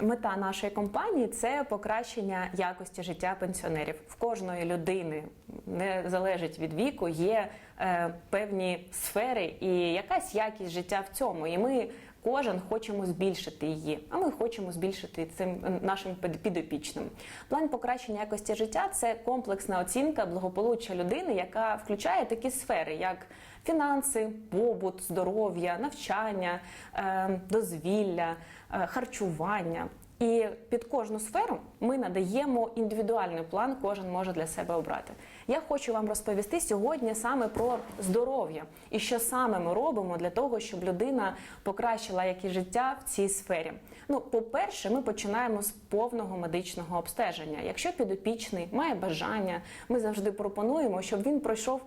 Мета нашої компанії це покращення якості життя пенсіонерів. В кожної людини не залежить від віку, є е, певні сфери і якась якість життя в цьому. І ми кожен хочемо збільшити її, а ми хочемо збільшити цим нашим під- підопічним. План покращення якості життя це комплексна оцінка благополуччя людини, яка включає такі сфери, як фінанси, побут, здоров'я, навчання, е, дозвілля, е, харчування. І під кожну сферу ми надаємо індивідуальний план, кожен може для себе обрати. Я хочу вам розповісти сьогодні саме про здоров'я і що саме ми робимо для того, щоб людина покращила якість життя в цій сфері. Ну, по-перше, ми починаємо з повного медичного обстеження. Якщо підопічний має бажання, ми завжди пропонуємо, щоб він пройшов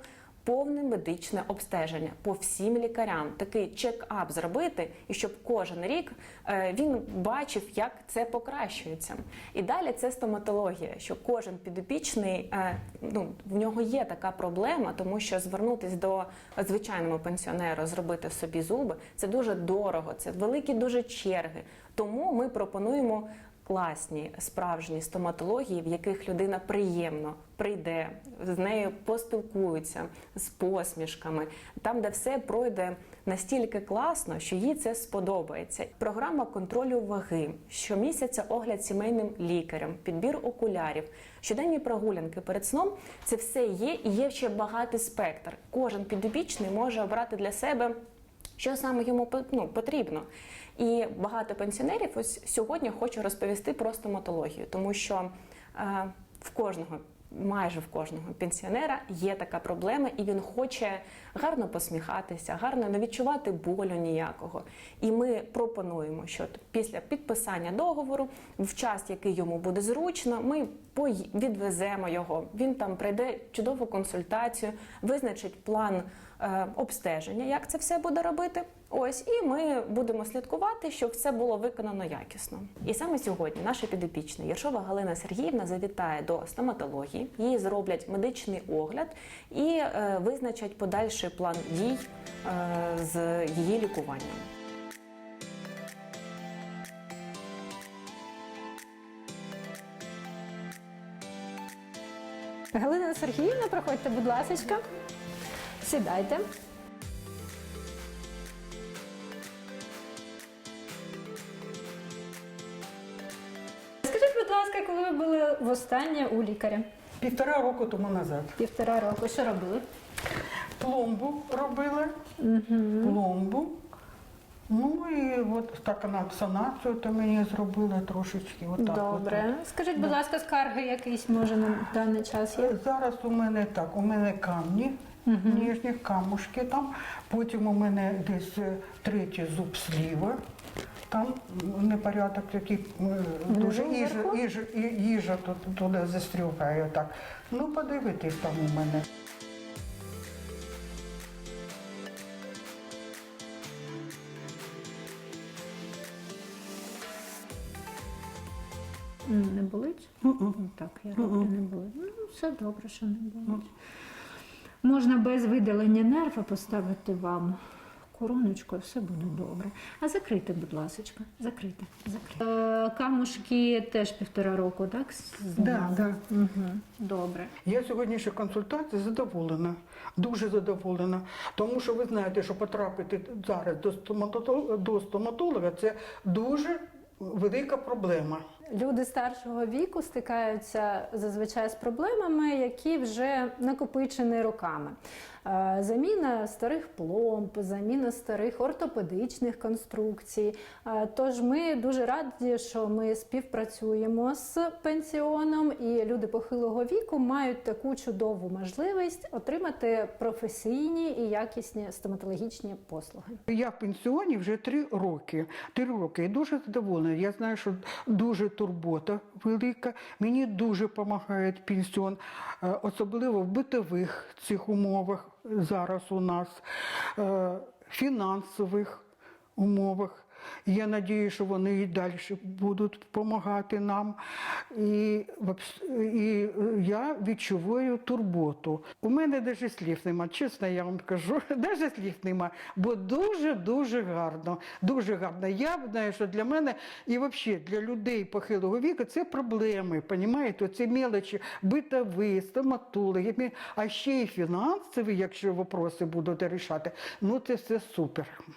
повне медичне обстеження по всім лікарям, такий чек-ап зробити, і щоб кожен рік е, він бачив, як це покращується. І далі це стоматологія, що кожен підопічний, е, ну в нього є така проблема, тому що звернутись до звичайного пенсіонера, зробити собі зуби, це дуже дорого, це великі дуже черги. Тому ми пропонуємо класні справжні стоматології, в яких людина приємно прийде, з нею поспілкуються з посмішками, там, де все пройде настільки класно, що їй це сподобається. Програма контролю ваги, щомісяця огляд сімейним лікарем, підбір окулярів, щоденні прогулянки перед сном. Це все є і є ще багатий спектр. Кожен підопічний може обрати для себе що саме йому ну, потрібно. І багато пенсіонерів ось сьогодні хочу розповісти про стоматологію, тому що е, в кожного. Майже в кожного пенсіонера є така проблема, і він хоче гарно посміхатися, гарно не відчувати болю ніякого. І ми пропонуємо, що після підписання договору, в час, який йому буде зручно, ми відвеземо його. Він там пройде чудову консультацію, визначить план е, обстеження, як це все буде робити. Ось, і ми будемо слідкувати, щоб все було виконано якісно. І саме сьогодні наша підопічна Єршова Галина Сергіївна завітає до стоматології, їй зроблять медичний огляд і е, визначать подальший план дій е, з її лікуванням. Сергіївна, проходьте, будь ласка. Сідайте. Скажіть, будь ласка, коли ви були востаннє у лікаря? Півтора року тому назад. Півтора року. Що робили? Пломбу робили, пломбу. Ну і от так на санацію то мені зробили трошечки. Отак Добре. Скажіть, будь ласка, скарги якісь може на даний час є? Зараз у мене так, у мене камні, ніжні камушки там. Потім у мене десь е, третій зуб сліва. Там непорядок такий е, дуже їжа, їжа, їжа туди застрюгає. Так. Ну подивитись там у мене. Не болить? Ну, Так, я роблю, не болить. Ну, все добре, що не болить. Можна без видалення нерва поставити вам короночку, все буде добре. А закрийте, будь ласка, закрийте, закрийте. Е, камушки теж півтора року, так? Да, да. Угу. Добре. Я сьогоднішня консультація задоволена, дуже задоволена. Тому що ви знаєте, що потрапити зараз до стоматолога, до стоматолога це дуже велика проблема. Люди старшого віку стикаються зазвичай з проблемами, які вже накопичені роками. Е, Заміна старих пломб, заміна старих ортопедичних конструкцій. Е, Тож ми дуже раді, що ми співпрацюємо з пенсіоном, і люди похилого віку мають таку чудову можливість отримати професійні і якісні стоматологічні послуги. Я в пенсіоні вже три роки. Три роки і дуже задоволена. Я знаю, що дуже турбота велика. Мені дуже допомагає пенсіон, е, особливо в битових цих умовах зараз у нас, е, фінансових умовах. І Я надію, що вони і далі будуть допомагати нам. І, і е, я відчуваю турботу. У мене навіть слів нема, чесно я вам кажу, навіть слів нема, бо дуже-дуже гарно. Дуже гарно. Я знаю, що для мене і взагалі для людей похилого віку це проблеми, понімаєте? Це мелочі, битові, стоматологи, а ще й фінансові, якщо вопроси будуть рішати, ну це все супер.